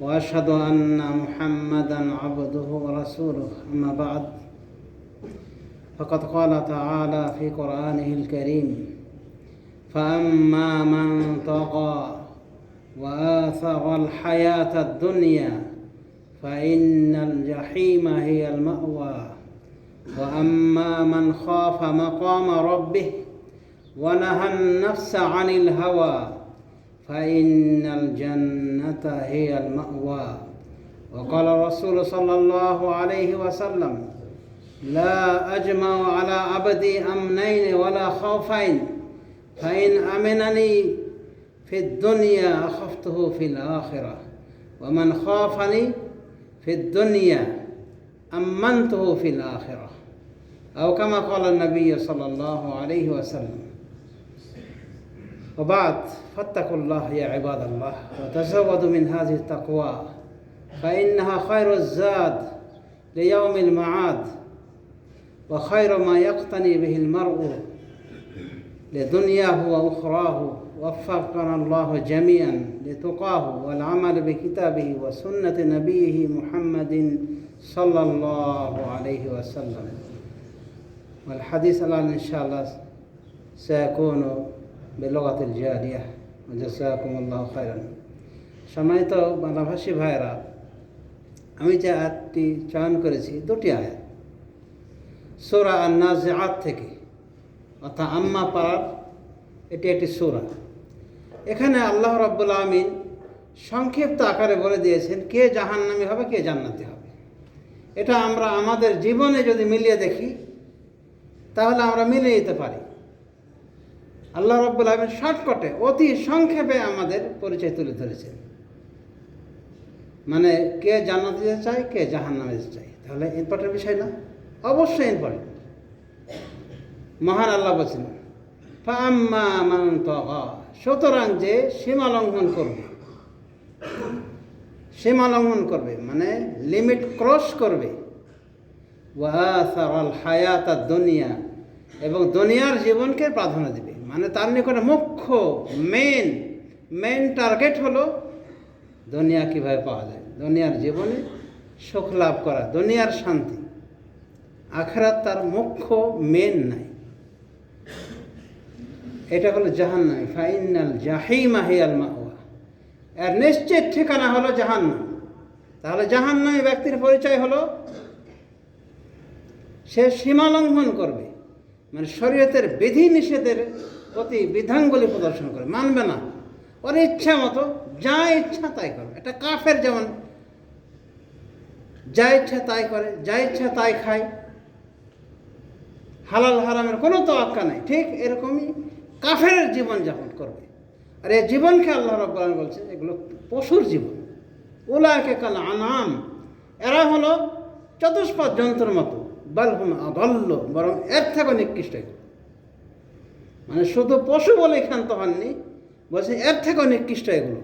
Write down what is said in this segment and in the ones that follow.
وأشهد أن محمدا عبده ورسوله أما بعد فقد قال تعالى في قرآنه الكريم فأما من طغى وآثر الحياة الدنيا فإن الجحيم هي المأوى. وأما من خاف مقام ربه ونهى النفس عن الهوى فإن الجنة هي المأوى. وقال الرسول صلى الله عليه وسلم لا أجمع على عبدي أمنين ولا خوفين فإن أمنني في الدنيا أخفته في الآخرة ومن خافني في الدنيا أمنته في الآخرة. أو كما قال النبي صلى الله عليه وسلم. وبعد فاتقوا الله يا عباد الله وتزودوا من هذه التقوى فإنها خير الزاد ليوم المعاد وخير ما يقتني به المرء لدنياه وأخراه وفقنا الله جميعا لتقاه والعمل بكتابه وسنة نبيه محمد صلى الله عليه وسلم. والحديث الآن إن شاء الله سيكون বেলগাত জারিয়া জাসাকুমুল্লাহ খায়রান সম্মানিত বাংলাভাষী ভাইরা আমি যে আয়াতটি চয়ন করেছি, দুটি আয়াত। সোরা আন্নাজাত থেকে, অর্থাৎ আম্মা পাড়ার, এটি একটি সোরা। এখানে আল্লাহ রব্বুল আমিন সংক্ষিপ্ত আকারে বলে দিয়েছেন, কে জাহান্নামি হবে, কে জান্নাতি হবে। এটা আমরা আমাদের জীবনে যদি মিলিয়ে দেখি, তাহলে আমরা মিলিয়ে যেতে পারি। আল্লাহ রব্বুল আলমের শর্টকটে, অতি সংক্ষেপে আমাদের পরিচয় তুলে ধরেছেন। মানে কে জান্নাত দিতে চায়, কে জাহান নামে যেতে চায়। তাহলে ইম্পর্টেন্ট বিষয় না? অবশ্যই ইম্পর্টেন্ট মহান আল্লাহ বলছেন সুতরাং যে সীমা লঙ্ঘন করবে, সীমা লঙ্ঘন করবে মানে লিমিট ক্রস করবে ওয়াসার হায়াত দুনিয়া এবং দুনিয়ার জীবনকে প্রাধান্য দেবে। মানে তার নিকটে মুখ্য মেন মেন টার্গেট হলো দুনিয়া কীভাবে পাওয়া যায়। দুনিয়ার জীবনে সুখ লাভ করা, দুনিয়ার শান্তি। আখরাত তার মুখ্য মেন নাই। এটা হলো জাহান্নাম। ফাইনাল জাহিমা হিয়াল মাহুয়া এর নিশ্চিত ঠিকানা হলো জাহান্নাম। তাহলে জাহান্নামী ব্যক্তির পরিচয় হলো, সে সীমা লঙ্ঘন করবে। মানে শরীয়তের বিধি নিষেধের প্রতি বিধানগুলি প্রদর্শন করে, মানবে না। ওর ইচ্ছা মতো, যা ইচ্ছা তাই করবে এটা কাফের যেমন, যা ইচ্ছা তাই করে, যা ইচ্ছা তাই খায়। হালাল হারামের কোনো তো আক্কা নাই। ঠিক এরকমই কাফের জীবন যাপন করবে। আর এই জীবনকে আল্লাহ রব্বান বলছে এগুলো পশুর জীবন। ওলাকে কাল আনাম। এরা হলো চতুষ্পদ যন্ত্রের মতো। বালহুম বরং এর থেকে নিকৃষ্ট মানে শুধু পশু বলে ক্ষান্ত হননি, বলছে এর থেকে অনেক নিকৃষ্ট এগুলো।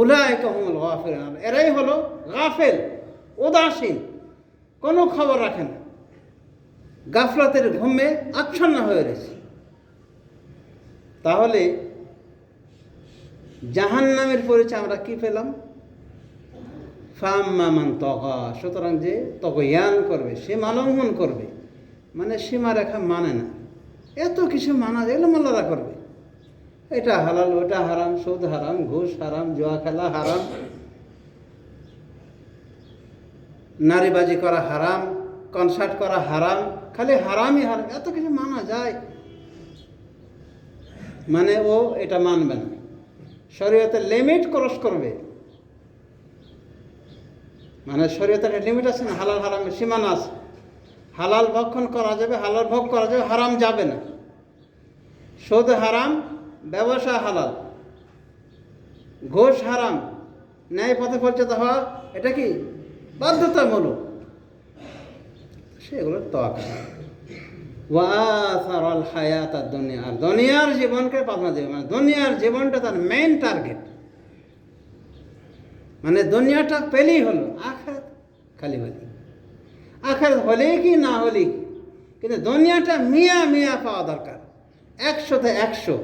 উলায় কহমুল গাফেল এরাই হলো গাফেল, উদাসীন, কোনো খবর রাখে না। গাফলাতের ঘুমে আচ্ছন্ন হয়ে রয়েছে। তাহলে জাহান নামের পরিচয় আমরা কি পেলাম? ফাম্মামান তগা, সুতরাং যে তগয়ান করবে সে লঙ্ঘন করবে মানে সীমারেখা মানে না। এত কিছু মানা যায় মাল্লারা করবে। এটা হালাল, ওটা হারাম, সুদ হারাম, ঘুষ হারাম, জুয়া খেলা হারাম। নারীবাজি করা হারাম কনসার্ট করা হারাম, খালি হারামই হারাম, এত কিছু মানা যায়। মানে ও এটা মানবে না। শরীয়তের লিমিট ক্রস করবে। মানে শরীয়তের লিমিট আছে না, হালাল হারামের সীমানা আছে। হালাল ভক্ষণ করা যাবে? হালাল ভোগ করা যাবে, হারাম যাবে না। সুদ হারাম, ব্যবসা হালাল। ঘোষ হারাম ন্যায় পথে পরিচিত হওয়া, এটা কি? বাধ্যতামূলক। সেগুলোর তোয়াক্কা ওয়াসার আল হায়াত আর দুনিয়া। আর দুনিয়ার জীবনকে প্রাধান্য দেবে। মানে দুনিয়ার জীবনটা তার মেইন টার্গেট মানে দুনিয়াটা পেলেই হলো আখাত খালি বলি আখাত হলেই কি না হলেই কি? কিন্তু দুনিয়াটা মিয়া মিয়া পাওয়া দরকার। একশোতে একশো,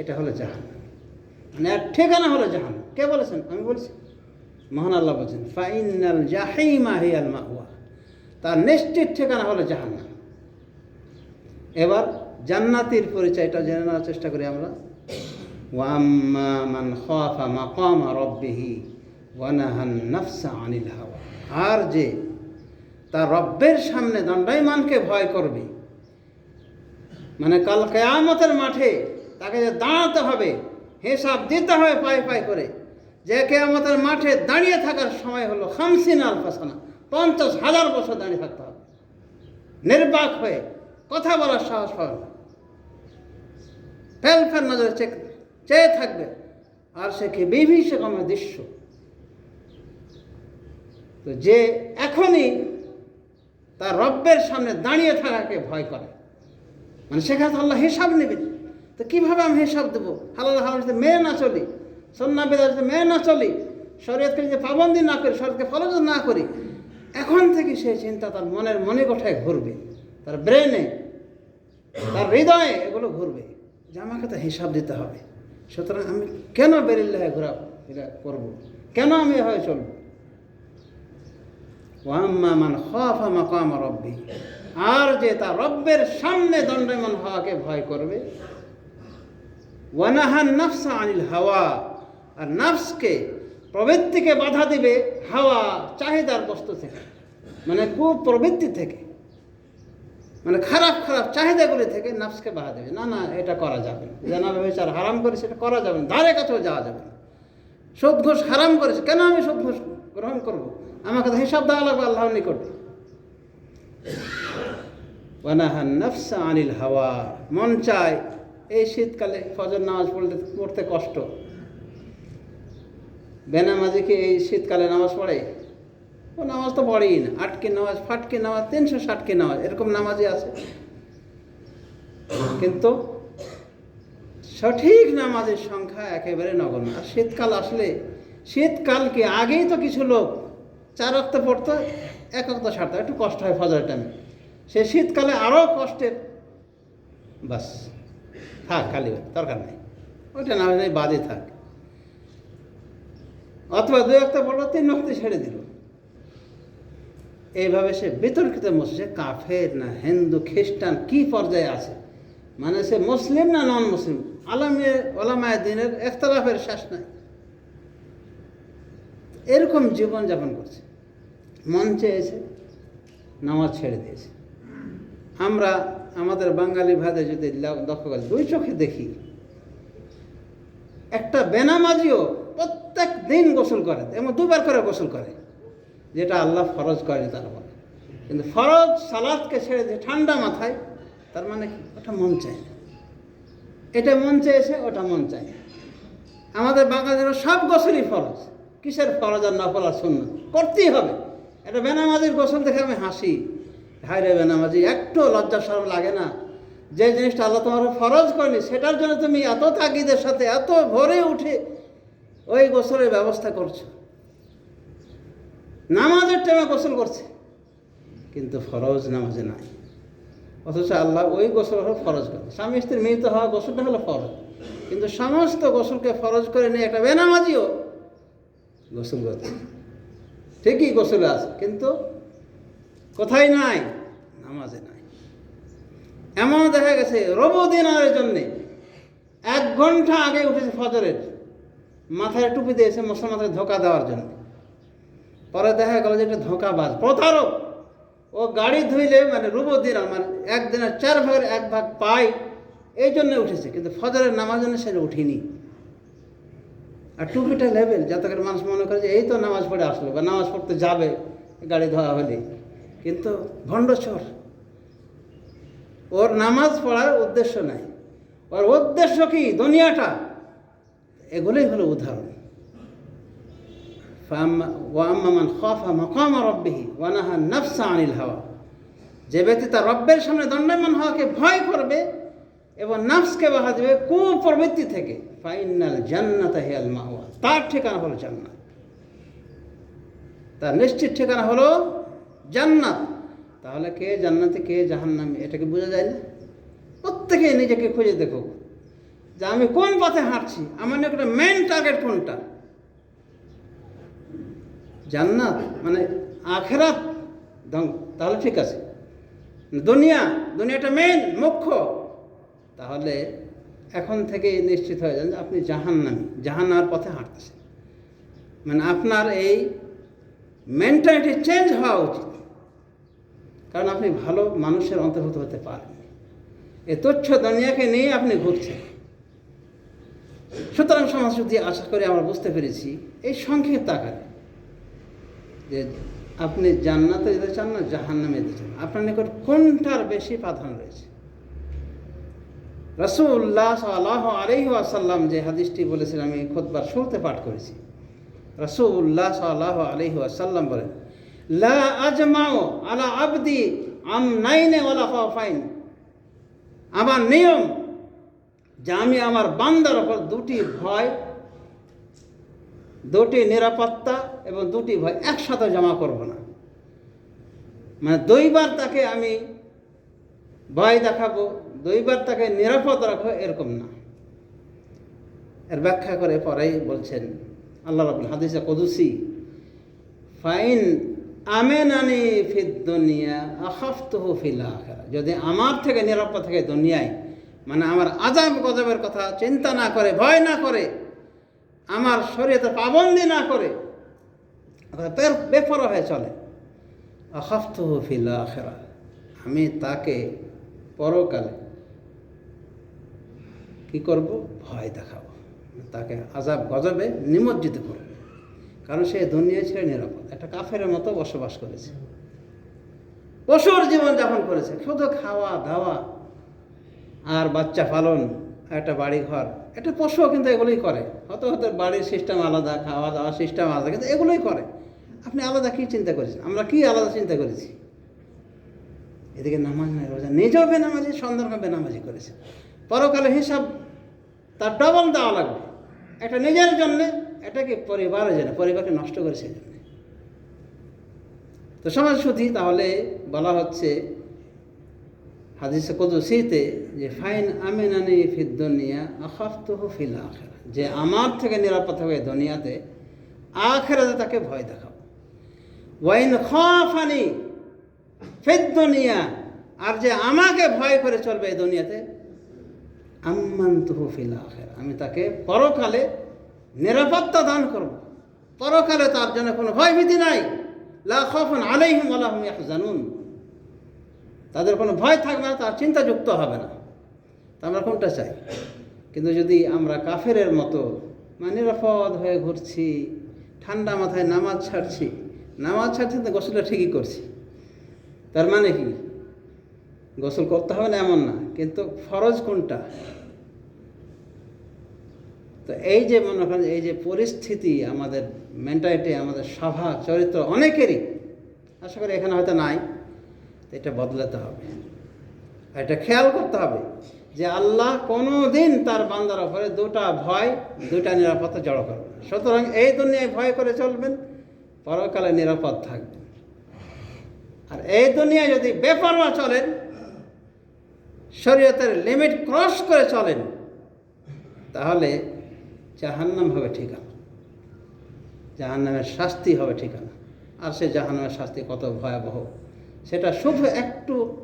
এটা হলো জাহান মানে ঠিকানা হলো জাহান কে বলেছেন? আমি বলছি। মহান আল্লাহ বলছেন, ফাইনাল জাহিমা হিয়াল মাহুয়া তার নিশ্চিত ঠিকানা হলো জাহান্নাম। এবার জান্নাতির পরিচয়টা জেনে নেওয়ার চেষ্টা করি আমরা। ওয়াম্মা মান খাফা মাকামা রব্বিহি ওয়ানাহান নাফসা আনিল হাওয়া। আর যে তার রব্বের সামনে দণ্ডায়মানকে ভয় করবে। মানে কাল কেয়ামতের মাঠে তাকে যে দাঁড়াতে হবে, হিসাব দিতে হবে পায়ে পায়ে করে, যে কেয়ামতের মাঠে দাঁড়িয়ে থাকার সময় হলো খামসিন আলফাসানা পঞ্চাশ হাজার বছর দাঁড়িয়ে থাকতে হবে। নির্বাক হয়ে কথা বলার সাহস পাবে না। ফেল ফেল নজরে চেক, চেয়ে থাকবে, আর সে কি বিভীষকমের দৃশ্য। তো যে এখনই তার রব্বের সামনে দাঁড়িয়ে থাকাকে ভয় করে। মানে সেখানে আল্লাহ হিসাব নেবেন। তো কীভাবে আমি হিসাব দেবো? হালাল হালাল যদি মেয়ে না চলি সন্না বেদা যদি মেয়ে না চলি, শরীয়তকে যদি পাবন্দি না করি শরীরকে ফলজ না করি, এখন থেকে সেই চিন্তা তার মনের মনে কোঠায় ঘুরবে, তার ব্রেনে তার হৃদয়ে এগুলো ঘুরবে যে আমাকে তো হিসাব দিতে হবে। সুতরাং আমি কেন বেরিল্লাহে ঘোরা এটা করব। কেন আমি এভাবে চলবো? ওয়াম্মা মান খাফা মাকাম রব্বি। আর যে তার রব্বের সামনে দণ্ডমান হওয়াকে ভয় করবে। ওয়ানাহান নাফসা আনিল হাওয়া। আর নাফসকে প্রবৃত্তিকে বাধা দিবে হাওয়া, চাহিদার বস্তু থেকে। মানে কুপ্রবৃত্তি থেকে। মানে খারাপ খারাপ চাহিদাগুলি থেকে নাফসকে বাধা দেবে। না না, এটা করা যাবে না। জানা বিচার হারাম করে সেটা করা যাবে না। ধারে কাছেও যাওয়া যাবে না। সুদ ঘুষ হারাম করেছে। কেন আমি সুদ ঘুষ গ্রহণ করব। আমাকে তো হিসাব দেওয়া লাগবে আল্লাহর নিকটে। নফসা আনিল হাওয়া। মন চায় এই শীতকালে ফজর নামাজ পড়তে পড়তে কষ্ট। বেনামাজি কি এই শীতকালে নামাজ পড়ে? ও নামাজ তো পড়েই না। আটকে নামাজ, ফাটকে নামাজ, তিনশো ষাটকে নামাজ, এরকম নামাজই আছে। কিন্তু সঠিক নামাজের সংখ্যা একেবারে নগণ্য। আর শীতকাল আসলে শীতকালকে আগেই তো কিছু লোক চার অক্ত পড়তো এক অক্ত সারতো, একটু কষ্ট হয় ফজরের টাইমে সে শীতকালে আরও কষ্টের। বাস, থাক, খালি দরকার নেই। ওইটা না হয় বাদে থাক। অথবা দুই অক্ত পড়ল, তিন অক্ত ছেড়ে দিল। এইভাবে সে বিতর্কিত সে কাফের না হিন্দু, খ্রিস্টান, কি পর্যায়ে আছে? মানে সে মুসলিম না নন মুসলিম আলামে, ওলামায় দিনের একতলাফের শেষ নাই। এরকম জীবন যাপন করছে। মন চেয়েছে, নামাজ ছেড়ে দিয়েছে। আমরা, আমাদের বাঙালি ভাদে যদি লক্ষ্য করি, দুই চোখে দেখি, একটা বেনামাজিও প্রত্যেক দিন গোসল করে, এবং দুবার করে গোসল করে, যেটা আল্লাহ ফরজ করেনি তার বলে কিন্তু ফরজ সালাদকে ছেড়ে দিয়ে ঠান্ডা মাথায়, তার মানে কি? ওটা মন চায় না। এটা মন চেয়েছে, ওটা মন চায় আমাদের বাঙালিরা সব গোসলই ফরজ। কিসের ফরজ আর নফল আর শূন্য করতেই হবে। এটা বেনামাজির গোসল দেখে আমি হাসি। হায় রে বেনামাজি, একটু লজ্জা সরম লাগে না? যে জিনিসটা আল্লাহ তোমার ফরজ করেনি, সেটার জন্য তুমি এত তাগিদের সাথে, এত ভোরে উঠে ওই গোসলের ব্যবস্থা করছ। নামাজের টাইমে গোসল করছে। কিন্তু ফরজ নামাজে নাই। অথচ আল্লাহ ওই গোসল হলো ফরজ করে। স্বামী স্ত্রীর মিলিত হওয়া গোসলটা হলো ফরজ। কিন্তু সমস্ত গোসলকে ফরজ করে নিয়ে একটা বেনামাজিও গোসল করছে ঠিকই গোসলে আছে কিন্তু কোথায় নাই, নামাজে নাই। এমন দেখা গেছে, রবু দিনারের জন্যে এক ঘণ্টা আগে উঠেছে ফজরের মাথায় টুপি দিয়েছে মুসলমানদের ধোকা দেওয়ার জন্য। পরে দেখা গেল যে এটা ধোকাবাজ, প্রতারক। ও গাড়ি ধুইলে মানে রুবো দিনার মানে একদিনের চার ভাগের এক ভাগ পাই, এই জন্য উঠেছে। কিন্তু ফজরের নামাজ জন্য সেটা উঠিনি। আর টুপিটা লেভেল যাতে করে মানুষ মনে করে যে এই তো নামাজ পড়ে আসলো বা নামাজ পড়তে যাবে, গাড়ি ধোয়া হলে। কিন্তু ভণ্ডচর ওর নামাজ পড়ার উদ্দেশ্য নাই। ওর উদ্দেশ্য কি? দুনিয়াটা। এগুলোই হলো উদাহরণ। ওয়াম্মান খাফা মাকাম রব্বিহি ওয়ানাহা নাফসা আনিল হাওয়া। যে ব্যক্তি তার রব্বের সামনে দণ্ডায়মান হওয়াকে ভয় করবে এবং নাফসকে বাধা দেবে কোন কুপ্রবৃত্তি থেকে? ফাইনাল জান্নাত হিয়াল মাওয়া। তার ঠিকানা হলো জান্নাত। তার নিশ্চিত ঠিকানা হলো জান্নাত। তাহলে কে জান্নাতে, কে জাহান্নামে? এটাকে বোঝা যায় না? প্রত্যেকে নিজেকে খুঁজে দেখো। যে আমি কোন পথে হাঁটছি? আমার একটা মেন টার্গেট কোনটা? জান্নাত মানে আখেরাত। তাহলে ঠিক আছে। দুনিয়া, দুনিয়াটা মেন মুখ্য। তাহলে এখন থেকে নিশ্চিত হয়ে যান যে আপনি জাহান্নামি জাহান্নার পথে হাঁটতেছেন। মানে আপনার এই মেন্টালিটি চেঞ্জ হওয়া উচিত। কারণ আপনি ভালো মানুষের অন্তর্ভুক্ত হতে পারেন এ তুচ্ছ দুনিয়াকে নিয়ে আপনি ঘুরছেন। সুতরাং সমাজ যদি আশা করে আমরা বুঝতে পেরেছি, এই সংক্ষিপ্ত আকারে যে আপনি জান্নাতে যেতে চান না, জাহান্নামে যেতে চান, আপনার নিকট কোনটার বেশি প্রাধান্য রয়েছে? রসুল্লাহ সাল্লাহ আলহি আসাল্লাম যে হাদিসটি বলেছিলেন আমি খোদবার শুরুতে পাঠ করেছি। রসুল্লাহ সাল্লাহ আলহি আসাল্লাম বলেন, লা আজমাও আলা আবদি আম নাইনে ওলা ফাইন আমার নিয়ম যে আমি আমার বান্দার ওপর দুটি ভয়, দুটি নিরাপত্তা এবং দুটি ভয় একসাথে জমা করব না। মানে দুইবার তাকে আমি ভয় দেখাবো দুইবার তাকে নিরাপদ রাখো, এরকম না। এর ব্যাখ্যা করে পরেই বলছেন, আল্লাহ রাবুল হাদিসা কদুসি, ফাইন আমেনানি ফিদ দুনিয়া আখিরা যদি আমার থেকে নিরাপদ থাকে দুনিয়ায় মানে আমার আজাব গজবের কথা চিন্তা না করে, ভয় না করে, আমার শরীরে পাবন্দি না করে বেপরোয়া হয়ে চলে, আখাফতুহু ফিল আখিরা আমি তাকে পরকালে কি করব? ভয় দেখাবো। তাকে আজাব গজবে, নিমজ্জিত করব। কারণ সে দুনিয়া ছেড়ে নিরাপদ। একটা কাফের মতো বসবাস করেছে। পশুর জীবন যাপন করেছে। শুধু খাওয়া, দাওয়া, আর বাচ্চা পালন, একটা বাড়ি ঘর একটা পশুও কিন্তু এগুলোই করে। হয়তো হয়তো বাড়ির সিস্টেম আলাদা, খাওয়া দাওয়া সিস্টেম আলাদা, কিন্তু এগুলোই করে। আপনি আলাদা কী চিন্তা করেছেন? আমরা কি আলাদা চিন্তা করেছি? এদিকে নামাজ নাই, রোজা নিজেও বেনামাজি সন্তানকে বেনামাজি করেছে। পরকালে হিসাব তার ডবল দেওয়া লাগবে। একটা নিজের জন্যে, এটাকে পরিবারের জন্য, পরিবারকে নষ্ট করে সেই জন্যে। তো সমাজ শুধু তাহলে বলা হচ্ছে হাদিসে কুদুসিতে যে, ফাইন আমিনানি ফিদ দুনিয়া, আখাফতুহু ফিল আখেরা যে আমার থেকে নিরাপদ হবে দুনিয়াতে, আখেরাতে তাকে ভয় দেখাবো ওয়াইন খাফানি ফিদ দুনিয়া, আর যে আমাকে ভয় করে চলবে এই দুনিয়াতে আম্মান তুহু ফিল আখেরা আমি তাকে পরকালে নিরাপত্তা দান করব। পরকালে তার জন্য কোনো ভয়ভীতি নাই। লা খাফুন আলাইহিম ওয়া লাহুম ইয়াহজানুন। তাদের কোনো ভয় থাকবে না, তার চিন্তাযুক্ত হবে না। তা আমরা কোনটা চাই? কিন্তু যদি আমরা কাফেরের মতো মানে নিরাপদ হয়ে ঘুরছি, ঠান্ডা মাথায় নামাজ ছাড়ছি নামাজ ছাড়ছি তো গোসলটা ঠিকই করছি। তার মানে কি? গোসল করতে হবে না এমন না, কিন্তু ফরজ কোনটা? তো এই যে মনে করেন, এই যে পরিস্থিতি আমাদের মেন্টালিটি আমাদের স্বভাব, চরিত্র অনেকেরই, আশা করি এখানে হয়তো নাই এটা বদলাতে হবে। এটা খেয়াল করতে হবে যে আল্লাহ কোনো দিন তার বান্দার ওপরে দুটা ভয়, দুটা নিরাপত্তা জড়ো করবে সুতরাং এই দুনিয়ায় ভয় করে চলবেন, পরকালে নিরাপদ থাকবেন। আর এই দুনিয়ায় যদি বেপরোয়া চলেন শরীয়তের লিমিট ক্রস করে চলেন, তাহলে জাহান্নাম হবে ঠিকানা। জাহান্নামের শাস্তি হবে ঠিকানা। আর সে জাহান্নামের শাস্তি কত ভয়াবহ, সেটা শুধু একটু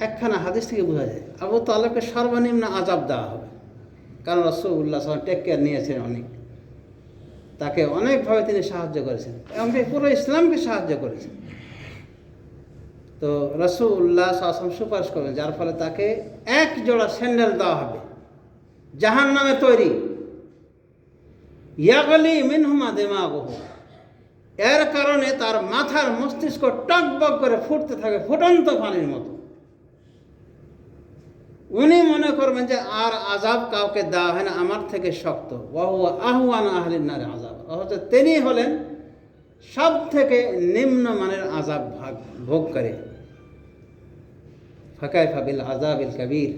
একখানা হাদিস থেকে বোঝা যায়। আবু তালেবকে সর্বনিম্ন আজাব দেওয়া হবে। কারণ রসুল্লাহ সাল টেক কেয়ার নিয়েছেন অনেক। তাকে অনেকভাবে তিনি সাহায্য করেছেন। এমনকি পুরো ইসলামকে সাহায্য করেছেন। তো রসুল্লাহ আসলাম সুপারিশ করবেন যার ফলে তাকে এক জোড়া স্যান্ডেল দেওয়া হবে। জাহান নামে তৈরি। ইয়াগলি মিনহুমা দেমাগহ। এর কারণে তার মাথার মস্তিষ্ক টকবক করে ফুটতে থাকে, ফুটন্ত পানির মতো। উনি মনে করবেন যে আর আজাব কাউকে দেওয়া হয় না, আমার থেকে শক্ত। বহু আহ্বান আহলিন নারে আজাব অথচ তিনি হলেন সব থেকে নিম্ন মানের আজাব ভাগ ভোগ ফাবিল আজাবিল কবির।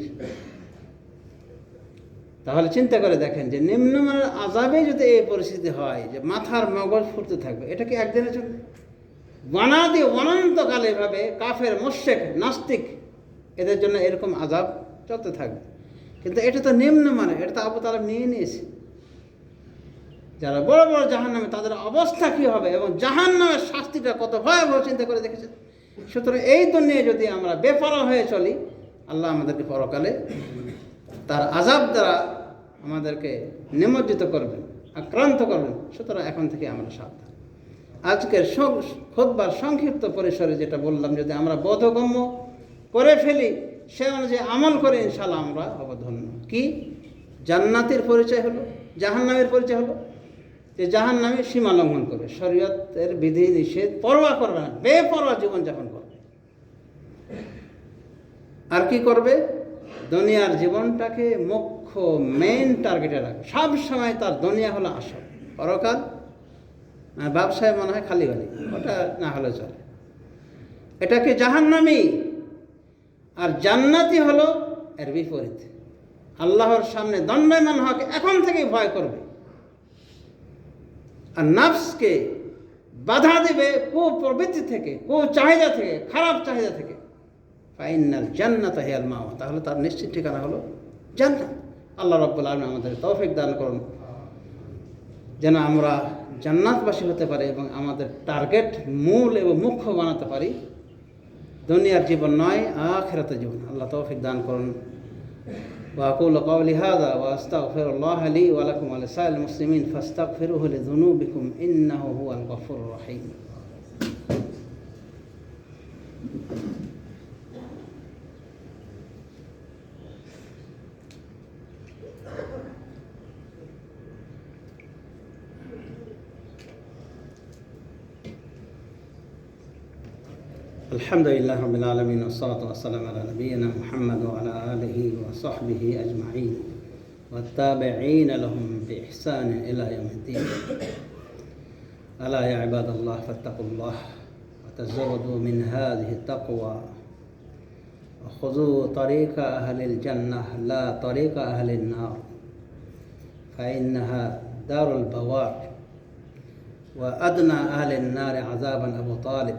তাহলে চিন্তা করে দেখেন যে নিম্নমানের আজাবে যদি এই পরিস্থিতি হয়, যে মাথার মগজ ফুটতে থাকবে, এটা কি একদিনের জন্য বানাদি অনন্তকালে এভাবে কাফের মোশেক নাস্তিক, এদের জন্য এরকম আজাব চলতে থাকবে। কিন্তু এটা তো নিম্নমানের, এটা তো আবু তালাব নিয়ে নিয়েছে। যারা বড় বড় জাহান নামে তাদের অবস্থা কী হবে এবং জাহান নামের শাস্তিটা কত ভয়াবহ, চিন্তা করে দেখেছেন? সুতরাং এই দুনিয়ায় যদি আমরা বেপরা হয়ে চলি, আল্লাহ আমাদেরকে পরকালে তার আজাব দ্বারা আমাদেরকে নিমজ্জিত করবেন, আক্রান্ত করবেন। সুতরাং এখন থেকে আমরা সাবধান। আজকের খোদবার সংক্ষিপ্ত পরিসরে যেটা বললাম, যদি আমরা বোধগম্য করে ফেলি, সে অনুযায়ী আমল করে ইনশাল্লাহ আমরা অবধন্য। কি? জান্নাতের পরিচয় হলো? জাহান্নামের পরিচয় হলো? যে জাহান নামে সীমা লঙ্ঘন করবে। শরীয়তের বিধি নিষেধ পরোয়া করবে না, বেপরোয়া জীবনযাপন করবে। আর কি করবে? দুনিয়ার জীবনটাকে মুখ্য মেইন টার্গেটে রাখবে। সব সময় তার দুনিয়া হলো আসল। পরকাল ব্যবসায় মনে হয় খালি গালি ওটা না হলে চলে। এটাকে জাহান্নামি? আর জান্নাতি হলো এর বিপরীত। আল্লাহর সামনে দণ্ডায়মান হওয়াকে এখন থেকেই ভয় করবে। আর নাফসকে বাধা দেবে কু প্রবৃত্তি থেকে, কু চাহিদা থেকে, খারাপ চাহিদা থেকে। ফাইনাল জান্নাত হেয়াল মা তাহলে তার নিশ্চিত ঠিকানা হলো জান্নাত। আল্লাহ রব্বুল আলম আমাদের তৌফিক দান করুন। যেন আমরা জান্নাতবাসী হতে পারি এবং আমাদের টার্গেট, মূল এবং মুখ্য বানাতে পারি। দুনিয়ার জীবন নয় আখেরাতে জীবন। আল্লাহ তৌফিক দান করুন। وأقول قولي هذا وأستغفر الله لي ولكم ولسائر المسلمين فاستغفروه لذنوبكم إنه هو الغفور الرحيم. الحمد لله رب العالمين والصلاة والسلام على نبينا محمد وعلى آله وصحبه أجمعين والتابعين لهم بإحسان إلى يوم الدين. ألا يا عباد الله فاتقوا الله وتزودوا من هذه التقوى. وخذوا طريق أهل الجنة لا طريق أهل النار فإنها دار البوار وأدنى أهل النار عذابا أبو طالب.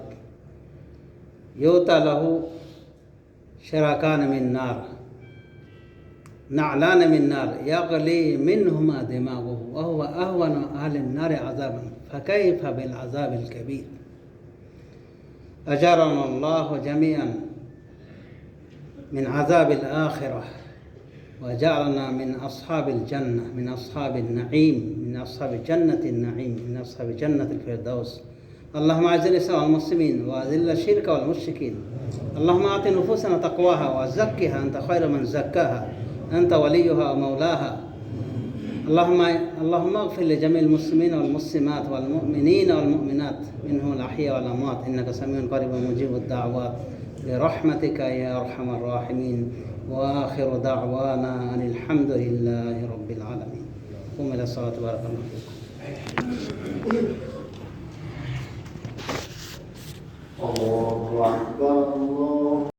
يؤتى له شراكان من نار. نعلان من نار. يغلي منهما دماغه وهو أهون أهل النار عذابا. فكيف بالعذاب الكبير؟ أجرنا الله جميعا من عذاب الآخرة وجعلنا من أصحاب الجنة من أصحاب النعيم من أصحاب جنة النعيم من أصحاب جنة الفردوس. اللهم اعز الاسلام والمسلمين وأذل الشرك والمشركين. اللهم اعط نفوسنا تقواها وزكها. أنت خير من زكاها. أنت وليها ومولاها. اللهم اللهم اغفر لجميع المسلمين والمسلمات والمؤمنين والمؤمنات منهم الأحياء والأموات. إنك سميع قريب مجيب الدعوات. برحمتك يا أرحم الراحمين. وآخر دعوانا أن الحمد لله رب العالمين. قم إلى الصلاة. بارك الله فيكم Allahu Allah